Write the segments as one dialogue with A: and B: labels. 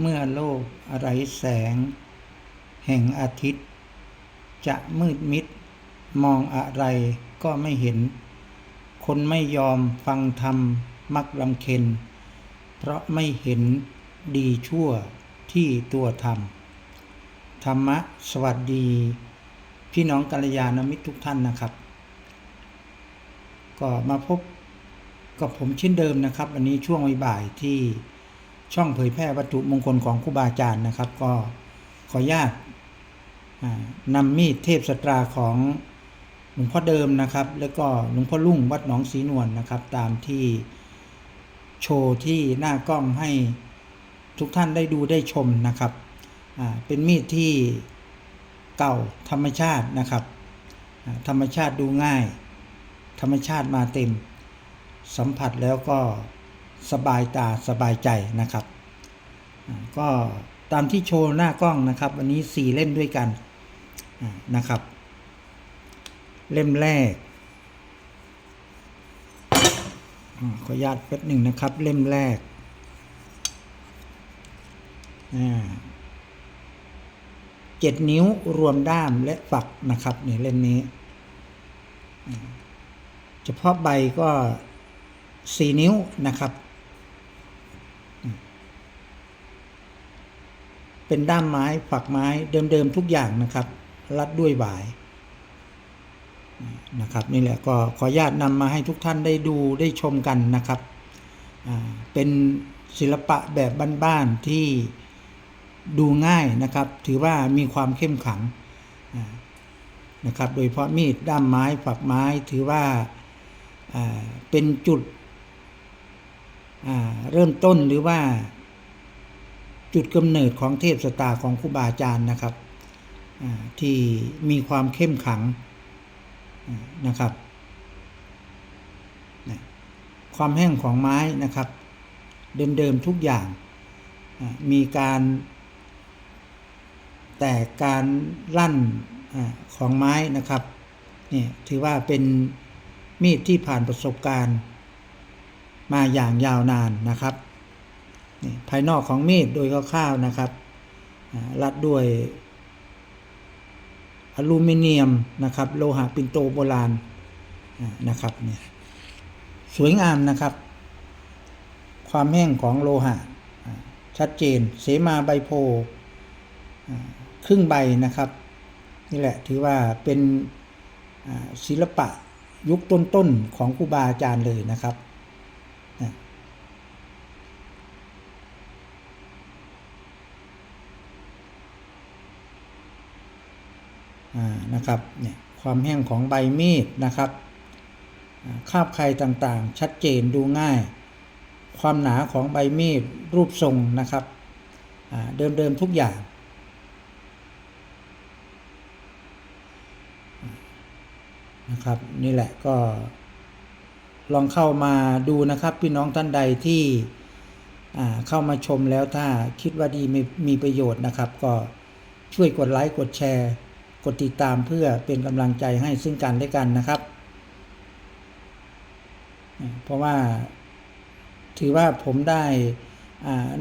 A: เมื่อโลกไร้แสง แห่งอาทิตย์ จะมืดมิด มองอะไรก็ไม่เห็น คนไม่ยอมฟังธรรมมักลำเค็น เพราะไม่เห็นดีชั่วที่ตัวทำธรรมะสวัสดี พี่น้องกัลยาณมิตรทุกท่านนะครับ ก็มาพบกับผมเช่นเดิมนะครับ วันนี้ช่วงบ่ายที่ ช่องเผยแพร่วัตถุมงคลของครูบาอาจารย์นะครับ ก็ขออนุญาตนำมีดเทพสตราของหลวงพ่อเดิมนะครับ แล้วก็หลวงพ่อลุ่งวัดหนองศรีนวลนะครับ ตามที่โชว์ที่หน้ากล้องให้ทุกท่านได้ดูได้ชมนะครับ เป็นมีดที่เก่าธรรมชาตินะครับ ธรรมชาติดูง่าย ธรรมชาติมาเต็ม สัมผัสแล้วก็ สบายตาสบายใจนะครับ ก็ตามที่โชว์หน้ากล้องนะครับ วันนี้สี่เล่มด้วยกันนะครับ เล่มแรกขออนุญาตแป๊บหนึ่งนะครับ เล่มแรกเจ็ดนิ้วรวมด้ามและฝักนะครับเนี่เล่มนี้ เฉพาะใบก็สี่นิ้วนะครับ เป็นด้ามไม้ฝักไม้เดิมๆทุกอย่างนะครับ รัดด้วยหวายนะครับนี่แหละก็ขออนุญาตนำมาให้ทุกท่านได้ดูได้ชมกันนะครับ เป็นศิลปะแบบบ้านๆที่ดูง่ายนะครับ ถือว่ามีความเข้มขังนะครับ โดยเฉพาะมีดด้ามไม้ฝักไม้ถือว่าเป็นจุดเริ่มต้นหรือว่า จุดกำเนิดของเทพสตาของครูบาอาจารย์นะครับที่มีความเข้มขังนะครับ ความแห้งของไม้นะครับ เดิมๆทุกอย่างมีการแต่การลั่นของไม้นะครับนี่ถือว่าเป็นมีดที่ผ่านประสบการณ์มาอย่างยาวนานนะครับ ภายนอกของมีดโดยคร่าวๆนะครับรัดด้วยอลูมิเนียมนะครับ โลหะปินโตโบราณนะครับเนี่ยสวยงามนะครับ ความแห้งของโลหะชัดเจน เสมาใบโพครึ่งใบนะครับ นี่แหละถือว่าเป็นศิลปะยุคต้นๆของครูบาอาจารย์เลยนะครับนะอ่า นะครับเนี่ยความแห้งของใบมีดนะครับอ่าคาบใครต่างๆ ชัดเจนดูง่าย ความหนาของใบมีดรูปทรงนะครับเดิมๆทุกอย่าง นะครับนี่แหละก็ลองเข้ามาดูนะครับ พี่น้องท่านใดที่เข้ามาชมแล้วถ้าคิดว่าดีมีมีประโยชน์นะครับ ก็ช่วยกดไลค์กดแชร์ กดติดตามเพื่อเป็นกำลังใจให้ซึ่งกันและกันนะครับ เพราะว่าถือว่าผมได้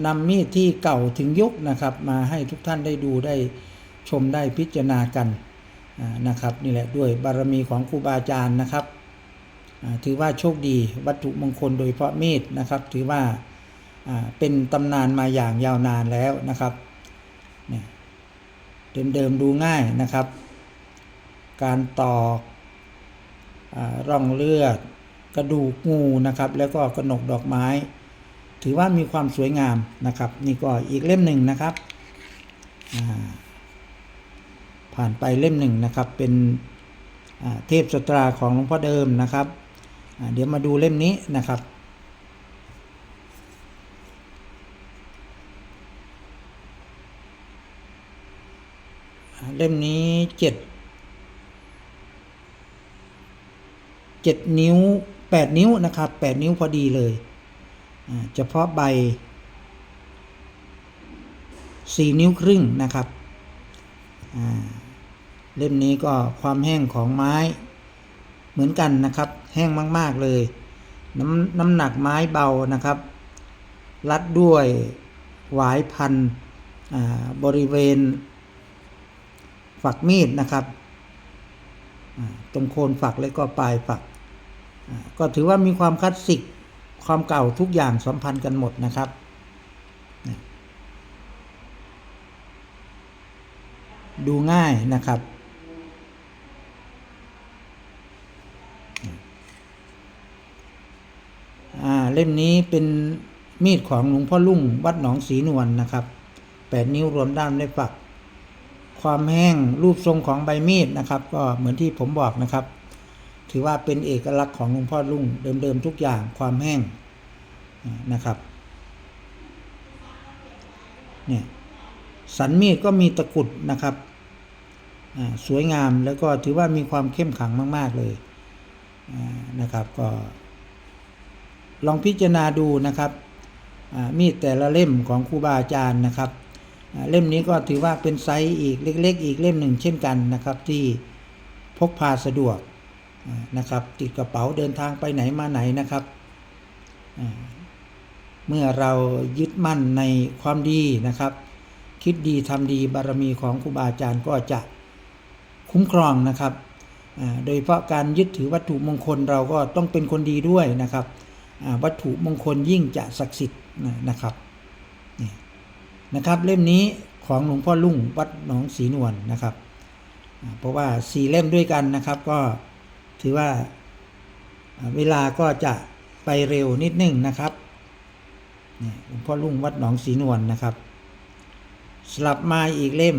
A: นำมีดที่เก่าถึงยุคนะครับ มาให้ทุกท่านได้ดูได้ชมได้พิจารณากันนะครับนี่แหละด้วยบารมีของครูบาอาจารย์นะครับ ถือว่าโชคดีวัตถุมงคลโดยเฉพาะมีดนะครับ ถือว่าเป็นตำนานมาอย่างยาวนานแล้วนะครับ เดิมๆดูง่ายนะครับ การตอกอร่องเลือด กระดูกงูนะครับ แล้วก็กระหนกดอกไม้ ถือว่ามีความสวยงามนะครับ นี่ก็อีกเล่มหนึ่งนะครับ ผ่านไปเล่มหนึ่งนะครับ เป็นเทพสตราของหลวงพ่อเดิมนะครับ เดี๋ยวมาดูเล่มนี้นะครับ เล่มนี้เจ็ดเจ็ดนิ้วแปดนิ้วนะครับแปดนิ้วพอดีเลยเฉพาะใบสี่นิ้วครึ่งนะครับเล่มนี้ก็ความแห้งของไม้เหมือนกันนะครับ แห้งมาก ๆ เลย น้ำน้ำหนักไม้เบานะครับ รัดด้วยหวายพันบริเวณ ฝักมีดนะครับตรงโคนฝักและก็ปลายฝัก ก็ถือว่ามีความคลาสสิกความเก่าทุกอย่างสัมพันธ์กันหมดนะครับ ดูง่ายนะครับ เล่มนี้เป็นมีดของหลวงพ่อลุ่งวัดหนองศรีนวลนะครับแปดนิ้วรวมด้ามได้ฝัก ความแห้งรูปทรงของใบมีดนะครับ ก็เหมือนที่ผมบอกนะครับ ถือว่าเป็นเอกลักษณ์ของหลวงพ่อลุ่งเดิมๆทุกอย่างความแห้งนะครับเนี่ยสันมีดก็มีตะกุดนะครับสวยงามแล้วก็ถือว่ามีความเข้มขังมาก ๆเลยนะครับก็ ลองพิจารณาดูนะครับมีดแต่ละเล่มของครูบาอาจารย์นะครับ เล่มนี้ก็ถือว่าเป็นไซส์อีกเล็ก ๆ อีกเล่มหนึ่งเช่นกันนะครับที่พกพาสะดวกนะครับติดกระเป๋าเดินทางไปไหนมาไหนนะครับ เมื่อเรายึดมั่นในความดีนะครับ คิดดีทำดีบารมีของครูบาอาจารย์ก็จะคุ้มครองนะครับโดยเฉพาะการยึดถือวัตถุมงคลเราก็ต้องเป็นคนดีด้วยนะครับวัตถุมงคลยิ่งจะศักดิ์สิทธิ์นะครับ นะครับ เล่มนี้ของหลวงพ่อลุ่งวัดหนองศรีนวลนะครับ เพราะว่าสี่เล่มด้วยกันนะครับ ก็ถือว่าเวลาก็จะไปเร็วนิดนึงนะครับหลวงพ่อลุ่งวัดหนองศรีนวลนะครับ สลับมาอีกเล่ม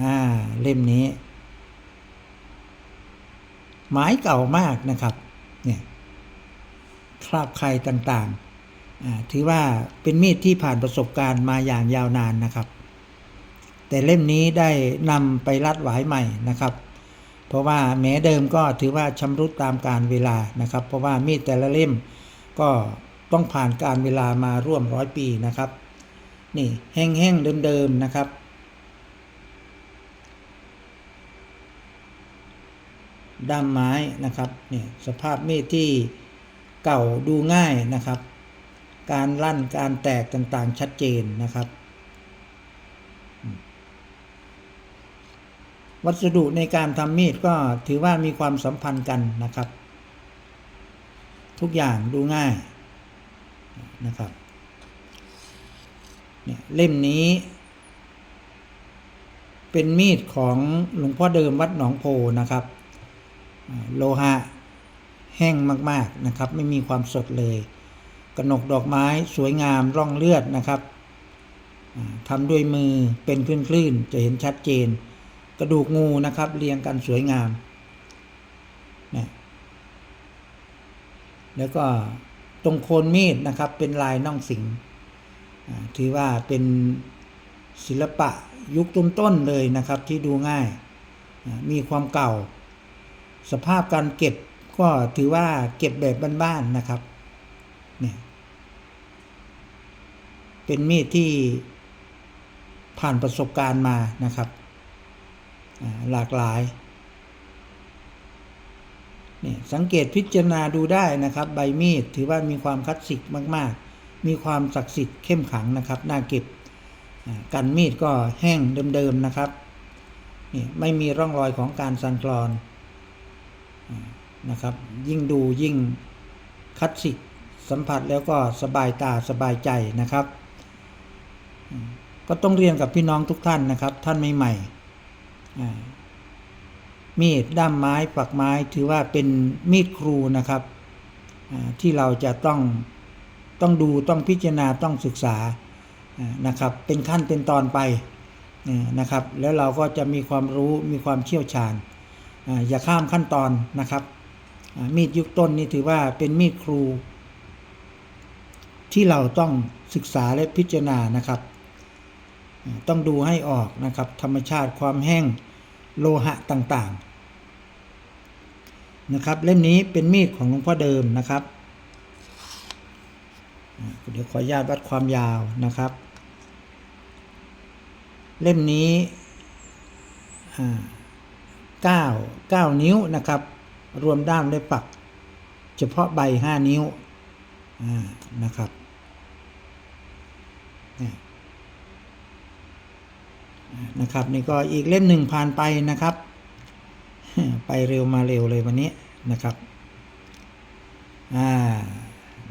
A: อ่าเล่มนี้ หมายเก่ามากนะครับ เนี่ยคราบใครต่างๆอ่า ถือว่าเป็นมีดที่ผ่านประสบการณ์มาอย่างยาวนานนะครับ แต่เล่มนี้ได้นำไปรัดหวายใหม่นะครับ เพราะว่าแม้เดิมก็ถือว่าชำรุดตามการเวลานะครับ เพราะว่ามีดแต่ละเล่มก็ต้องผ่านการเวลามาร่วมร้อยปีนะครับ นี่แห้งๆเดิมๆนะครับด้ามไม้นะครับนี่สภาพมีดที่เก่าดูง่ายนะครับ การลั่นการแตกต่างๆชัดเจนนะครับ วัสดุในการทำมีดก็ถือว่ามีความสัมพันธ์กันนะครับ ทุกอย่างดูง่ายนะครับเนี่ยเล่มนี้ เป็นมีดของหลวงพ่อเดิมวัดหนองโพนะครับ โลหะแห้งมากๆนะครับ ไม่มีความสดเลย กระหนกดอกไม้สวยงามร่องเลือดนะครับทำด้วยมือเป็นคลื่นๆจะเห็นชัดเจน กระดูกงูนะครับ เรียงกันสวยงามนะแล้วก็ตรงโคนมีดนะครับ เป็นลายน่องสิงถือว่าเป็นศิลปะยุคต้นๆเลยนะครับที่ดูง่าย มีความเก่า สภาพการเก็บก็ถือว่าเก็บแบบบ้านๆนะครับเนี่ย เป็นมีดที่ผ่านประสบการณ์มานะครับหลากหลายเนี่ยสังเกตพิจารณาดูได้นะครับ ใบมีดถือว่ามีความคลาสสิกมาก ๆ มีความศักดิ์สิทธิ์เข้มขังนะครับน่าเก็บกันมีดก็แห้งเดิม ๆ นะครับนี่ไม่มีร่องรอยของการสั่นคลอนนะครับ ยิ่งดูยิ่งคลาสสิกสัมผัสแล้วก็สบายตาสบายใจนะครับ ก็ต้องเรียนกับพี่น้องทุกท่านนะครับ ท่านใหม่ๆมีดด้ามไม้ปักไม้ถือว่าเป็นมีดครูนะครับที่เราจะต้องต้องดูต้องพิจารณาต้องศึกษานะครับ เป็นขั้นเป็นตอนไปนะครับ แล้วเราก็จะมีความรู้มีความเชี่ยวชาญ อย่าข้ามขั้นตอนนะครับ มีดยุคต้นนี่ถือว่าเป็นมีดครู ที่เราต้องศึกษาและพิจารณานะครับ ต้องดูให้ออกนะครับ ธรรมชาติความแห้งโลหะต่างๆนะครับ เล่มนี้เป็นมีดของหลวงพ่อเดิมนะครับ เดี๋ยวขออนุญาตวัดความยาวนะครับ เล่มนี้อ่า9 9 นิ้วนะครับ รวมด้ามด้วยปัก เฉพาะใบ 5 นิ้วนะครับ นะครับ นี่ก็อีกเล่มหนึ่งผ่านไปนะครับ ไปเร็วมาเร็วเลยวันนี้นะครับอ่า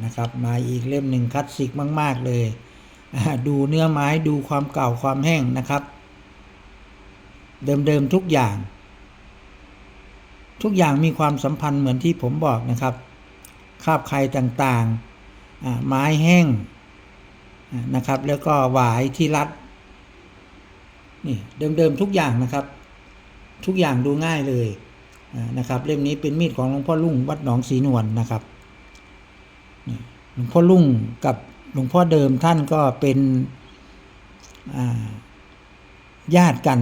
A: นะครับมาอีกเล่มหนึ่งคลาสสิกมาก ๆ เลย ดูเนื้อไม้ดูความเก่าความแห้งนะครับ เดิมๆทุกอย่าง ทุกอย่างมีความสัมพันธ์เหมือนที่ผมบอกนะครับ คาบไข่ต่างๆ ไม้แห้งนะครับ แล้วก็หวายที่รัด นี่เดิมๆทุกอย่างนะครับ ทุกอย่างดูง่ายเลยนะครับ เล่มนี้เป็นมีดของหลวงพ่อลุ่งวัดหนองศรีนวลนะครับหลวงพ่อลุ่งกับหลวงพ่อเดิมท่านก็เป็นญาติกัน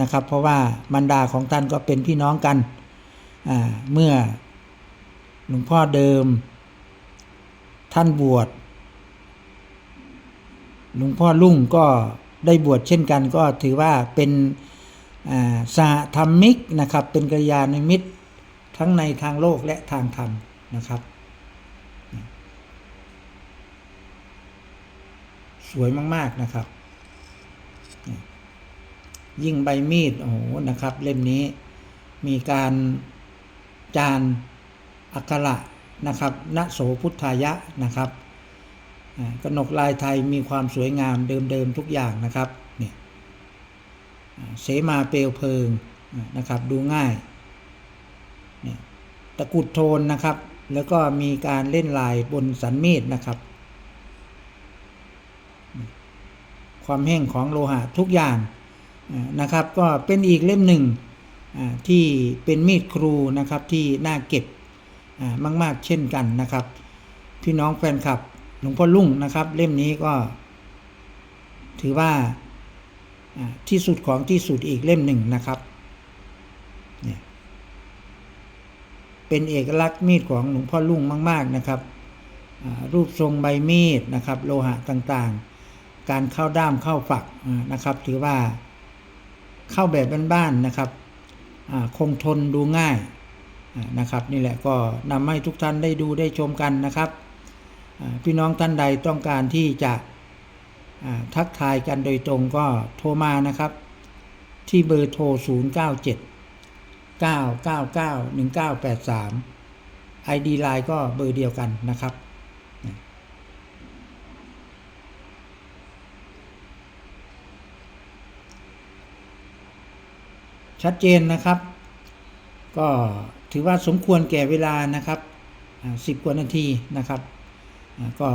A: นะครับ เพราะว่าบรรดาของท่านก็เป็นพี่น้องกันเมื่อหลวงพ่อเดิม ท่านบวชหลวงพ่อลุ่งก็ ได้บวชเช่นกันก็ถือว่าเป็นอ่าธรรมิกนะครับ เป็นกัลยาณมิตรทั้งในทางโลกและทางธรรมนะครับ สวยมาก ๆ นะครับ ยิ่งใบมีด โอ้โห นะครับ เล่มนี้มีการจานอักขระนะครับณโสพุทธายะนะครับ อ่ากนกลายไทยมีความสวยงามเดิมๆทุกอย่างนะครับเนี่ยเสมาเปลวเพลิงนะครับดูง่ายเนี่ยตะกุดโทนนะครับ แล้วก็มีการเล่นลายบนสันมีดนะครับ ความแห้งของโลหะทุกอย่างนะครับ ก็เป็นอีกเล่มหนึ่งที่เป็นมีดครูนะครับที่น่าเก็บมาก ๆ เช่นกันนะครับ พี่น้องแฟนคลับ หลวงพ่อลุ่งนะครับ เล่มนี้ก็ ถือว่าที่สุดของที่สุดอีกเล่มหนึ่งนะครับเนี่ยเป็นเอกลักษณ์มีดของหลวงพ่อลุ่งมาก ๆนะครับรูปทรงใบมีดนะครับ โลหะต่างๆ การเข้าด้ามเข้าฝักนะครับ ถือว่าเข้าแบบบ้านๆนะครับคงทนดูง่ายนะครับ นี่แหละก็นำให้ทุกท่านได้ดูได้ชมกันนะครับ พี่น้องท่านใดต้องการที่จะทักทายกันโดยตรงก็โทรมานะครับ ที่เบอร์โทร 0 9 7 9 9 9 1 9 8 3 ID ไลน์ก็เบอร์เดียวกันนะครับ ชัดเจนนะครับ ก็ถือว่าสมควรแก่เวลานะครับสิบกว่านาทีนะครับ ก็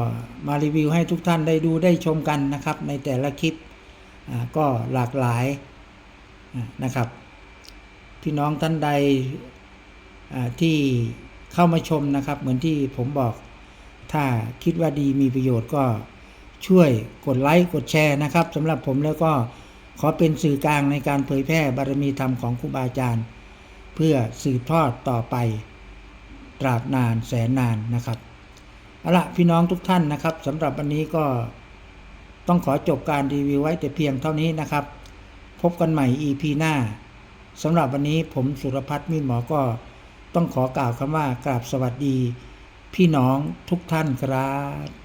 A: มารีวิวให้ทุกท่านได้ดูได้ชมกันนะครับ ในแต่ละคลิปก็หลากหลายนะครับพี่น้องท่านใดที่เข้ามาชมนะครับ เหมือนที่ผมบอกถ้าคิดว่าดีมีประโยชน์ก็ช่วยกดไลค์กดแชร์นะครับสำหรับผมแล้วก็ขอเป็นสื่อกลางในการเผยแพร่บารมีธรรมของครูบาอาจารย์ เพื่อสืบทอดต่อไป ตราบนานแสนนานนะครับ เอาละพี่น้องทุกท่านนะครับสำหรับวันนี้ก็ต้องขอจบการรีวิวไว้แต่เพียงเท่านี้นะครับ พบกันใหม่ EP หน้าสำหรับวันนี้ผมสุรพัฒน์มิหมอก็ต้องขอกล่าวคำว่ากราบสวัสดี พี่น้องทุกท่านครับ